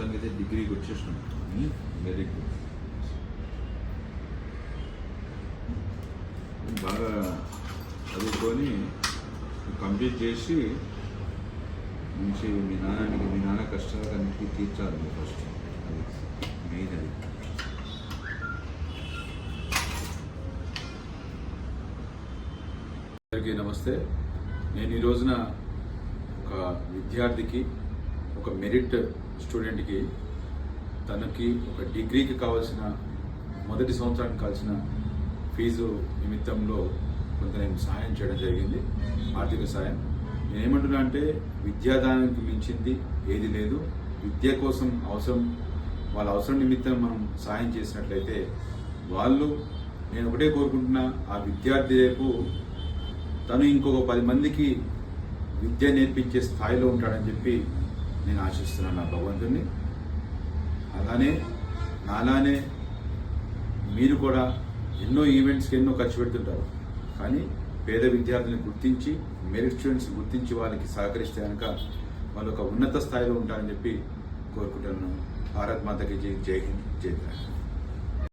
మొత్తానికి అయితే డిగ్రీకి వచ్చేసినాం వెరీ గుడ్ బాగా చదువుకొని కంప్లీట్ చేసి మంచి మీ నాన్నకి మీ నాన్న కష్టాలన్నిటికీ తీర్చాలి ఫస్ట్ అది మెయిన్ అది. అందరికీ నమస్తే. నేను ఈ రోజున ఒక విద్యార్థికి ఒక మెరిట్ స్టూడెంట్కి తనకి ఒక డిగ్రీకి కావాల్సిన మొదటి సంవత్సరానికి కావాల్సిన ఫీజు నిమిత్తంలో కొంత నేను సహాయం చేయడం జరిగింది. ఆర్థిక సహాయం నేను ఏమంటున్నా అంటే విద్యాదానానికి మించింది ఏది లేదు. విద్య కోసం అవసరం వాళ్ళ అవసరం నిమిత్తం మనం సాయం చేసినట్లయితే వాళ్ళు నేను ఒకటే కోరుకుంటున్నా ఆ విద్యార్థి రేపు తను ఇంకొక పది మందికి విద్య నేర్పించే స్థాయిలో ఉంటాడని చెప్పి నేను ఆశిస్తున్నాను నా భగవంతుని అలానే నాలానే మీరు కూడా ఎన్నో ఈవెంట్స్కి ఎన్నో ఖర్చు పెడుతుంటారు. కానీ పేద విద్యార్థులను గుర్తించి మెరిట్ స్టూడెంట్స్ గుర్తించి వాళ్ళకి సహకరిస్తే కనుక వాళ్ళు ఒక ఉన్నత స్థాయిలో ఉంటారని చెప్పి కోరుకుంటున్నాను. భారత్ మాతకి జై జై హింద్ జై